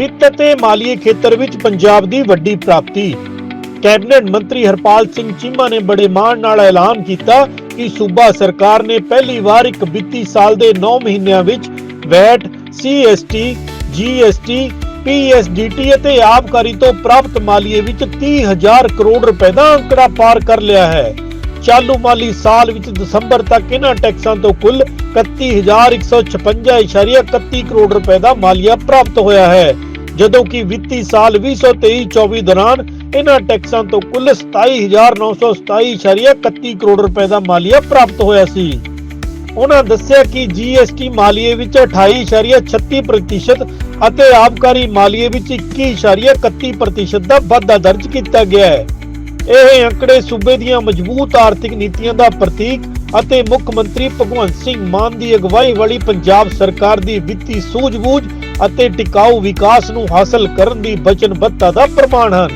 ਵਿੱਤ ਅਤੇ ਮਾਲੀਏ ਖੇਤਰ ਵਿੱਚ ਪੰਜਾਬ ਦੀ ਵੱਡੀ ਪ੍ਰਾਪਤੀ। ਕੈਬਨਿਟ ਮੰਤਰੀ ਹਰਪਾਲ ਸਿੰਘ ਚੀਮਾ ਨੇ ਬੜੇ ਮਾਣ ਨਾਲ ਐਲਾਨ ਕੀਤਾ ਕਿ ਸੂਬਾ ਸਰਕਾਰ ਨੇ ਪਹਿਲੀ ਵਾਰ ਇੱਕ ਵਿੱਤੀ ਸਾਲ ਦੇ 9 ਮਹੀਨਿਆਂ ਵਿੱਚ ਵੈਟ, ਸੀਐਸਟੀ, ਜੀਐਸਟੀ, ਪੀਐਸਡੀਟੀ ਅਤੇ ਆਬਕਾਰੀ ਤੋਂ ਪ੍ਰਾਪਤ ਮਾਲੀਏ ਵਿੱਚ 30000 ਕਰੋੜ ਰੁਪਏ ਦਾ ਅੰਕੜਾ ਪਾਰ ਕਰ ਲਿਆ ਹੈ। ਚਾਲੂ ਮਾਲੀ ਸਾਲ ਵਿੱਚ ਦਸੰਬਰ ਤੱਕ ਇਹਨਾਂ ਟੈਕਸਾਂ ਤੋਂ ਕੁੱਲ 31156.31 ਕਰੋੜ ਰੁਪਏ ਦਾ ਮਾਲੀਆ ਪ੍ਰਾਪਤ ਹੋਇਆ ਹੈ। ਜਦੋਂ ਕਿ ਵਿੱਤੀ ਸਾਲ 2023-24 ਦੌਰਾਨ ਇਹਨਾਂ ਟੈਕਸਾਂ ਤੋਂ ਕੁੱਲ 27927.31 ਕਰੋੜ ਰੁਪਏ ਦਾ ਮਾਲੀਆ ਪ੍ਰਾਪਤ ਹੋਇਆ ਸੀ। ਉਹਨਾਂ ਦੱਸਿਆ ਕਿ ਜੀਐਸਟੀ ਮਾਲੀਏ ਵਿੱਚ 28.36% ਅਤੇ ਆਬਕਾਰੀ ਮਾਲੀਏ ਵਿੱਚ 21.31% ਦਾ ਵਾਧਾ ਦਰਜ ਕੀਤਾ ਗਿਆ ਹੈ। ਇਹ ਅੰਕੜੇ ਸੂਬੇ ਦੀਆਂ ਮਜ਼ਬੂਤ ਆਰਥਿਕ ਨੀਤੀਆਂ ਦਾ ਪ੍ਰਤੀਕ ਅਤੇ ਮੁੱਖ ਮੰਤਰੀ ਭਗਵੰਤ ਸਿੰਘ ਮਾਨ ਦੀ ਅਗਵਾਈ ਵਾਲੀ ਪੰਜਾਬ ਸਰਕਾਰ ਦੀ ਵਿੱਤੀ ਸੂਝ-ਬੂਝ ਅਤੇ ਟਿਕਾਊ ਵਿਕਾਸ ਨੂੰ ਹਾਸਲ ਕਰਨ ਦੀ ਵਚਨਬੱਧਤਾ ਦਾ ਪ੍ਰਮਾਣ ਹਨ।